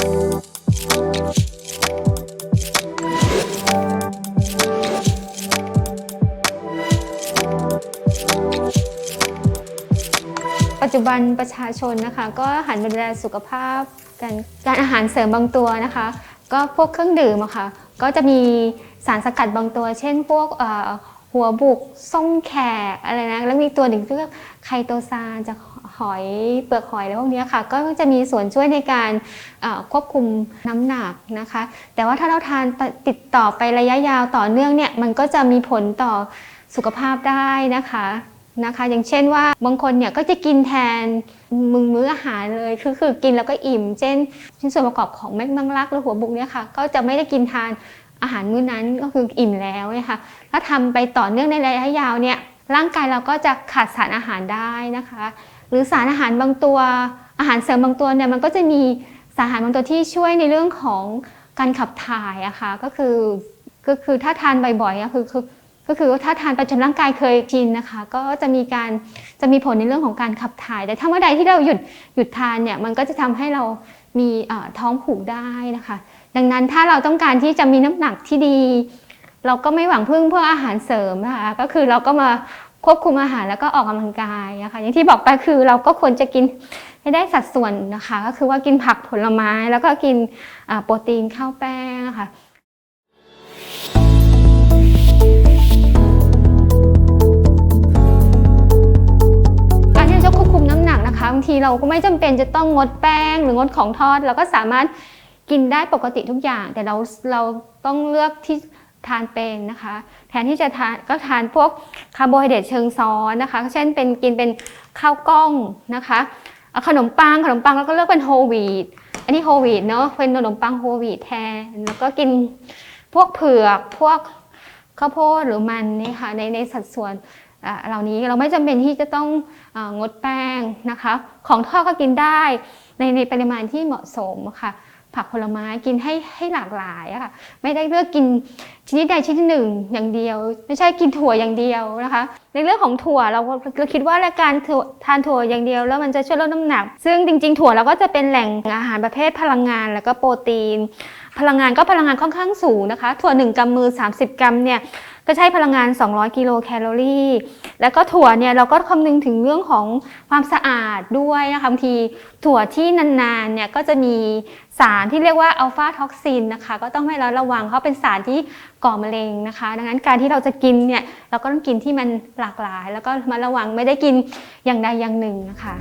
ปัจจุบันประชาชนนะคะก็หันมาดูแลสุขภาพกันการอาหารเสริมบางตัวนะคะ ก็พวกเครื่องดื่มอะค่ะก็จะมีสารสกัดบางตัว เช่นพวกหัวบุกส้มแขกอะไรนะแล้วมีตัวหนึ่งเรียกไคโตซานจาก หอยเปลือกหอยอะไรพวกนี้ค่ะก็จะมีส่วนช่วยในการควบคุมน้ำหนักนะคะ แต่ว่าถ้าเราทานติดต่อไประยะยาวต่อเนื่องเนี่ยมันก็จะมีผลต่อสุขภาพได้นะคะนะคะ อย่างเช่นว่าบางคนเนี่ยก็จะกินแทนมึงมื้ออาหารเลยคือคือกินแล้วก็อิ่ม เช่นชิ้นส่วนประกอบของแมกมังลักหรือหัวบุกเนี่ยค่ะก็จะไม่ได้กินทานอาหารมื้อนั้นก็คืออิ่มแล้วนะคะถ้าทำไปต่อเนื่องในระยะยาวเนี่ยร่างกายเราก็จะขาดสารอาหารได้นะคะ หรือสารอาหารบางตัว อาหารเสริมบางตัวเนี่ยมันก็จะมีสารอาหารบางตัวที่ช่วยในเรื่องของการขับถ่ายอะค่ะก็คือก็คือถ้าทานบ่อยๆอะคือคือก็คือถ้าทานไปจนร่างกายเคยชินนะคะ ก็จะมีการจะมีผลในเรื่องของการขับถ่าย แต่ถ้าเมื่อใดที่เราหยุดหยุดทานเนี่ยมันก็จะทำให้เรามีท้องผูกได้นะคะ ดังนั้นถ้าเราต้องการที่จะมีน้ำหนักที่ดี เราก็ไม่หวังพึ่งเพื่ออาหารเสริมนะคะก็คือเราก็มา ควบคุมอาหารแล้วก็ออกกำลังกายนะคะอย่างที่บอกไปคือเราก็ควรจะกินให้ได้สัดส่วนนะคะ ก็คือว่ากินผักผลไม้แล้วก็กินโปรตีนข้าวแป้งนะคะการที่จะควบคุมน้ำหนักนะคะบางทีเราก็ไม่จำเป็นจะต้องงดแป้งหรืองดของทอด เราก็สามารถกินได้ปกติทุกอย่าง แต่เราเราต้องเลือกที่ ทานเป็นนะคะ แทนที่จะทานก็ทานพวกคาร์โบไฮเดรตเชิงซ้อนนะคะ เช่นเป็นกินเป็นข้าวกล้องนะคะขนมปังขนมปังเราก็เลือกเป็นโฮลวีตอันนี้โฮลวีตเนาะเป็นขนมปังโฮลวีตแทน แล้วก็กินพวกเผือกพวกข้าวโพดหรือมันนี่ค่ะในในสัดส่วนอ่าเหล่านี้เราไม่จำเป็นที่จะต้องงดแป้งนะคะ ของทอดก็กินได้ในในปริมาณที่เหมาะสมค่ะ ผักผลไม้กินให้ให้หลากหลายค่ะ ไม่ได้เลือกกิน ชนิดใดชนิดหนึ่งอย่างเดียว ไม่ใช่กินถั่วอย่างเดียวนะคะ ในเรื่องของถั่วเราเราคิดว่าการทานถั่วอย่างเดียว แล้วมันจะช่วยลดน้ำหนัก ซึ่งจริง ๆ ถั่วเราก็จะเป็นแหล่งอาหารประเภทพลังงาน แล้วก็โปรตีน พลังงานก็พลังงานค่อนข้างสูงนะคะ ถั่ว 1กำมือ 30 กรัมเนี่ยก็ใช้พลังงาน 200 กิโลแคลอรี่ แล้วก็ถั่วเนี่ยเราก็คำนึงถึงเรื่องของความสะอาดด้วยนะคะบางทีถั่วที่นานๆเนี่ยก็จะมีสารที่เรียกว่าอัลฟาท็อกซินนะคะ ก็ต้องให้เราระวังเขาเป็นสารที่ก่อมะเร็งนะคะ ดังนั้นการที่เราจะกินเนี่ยเราก็ต้องกินที่มันหลากหลาย แล้วก็มาระวังไม่ได้กินอย่างใดอย่างหนึ่งนะคะ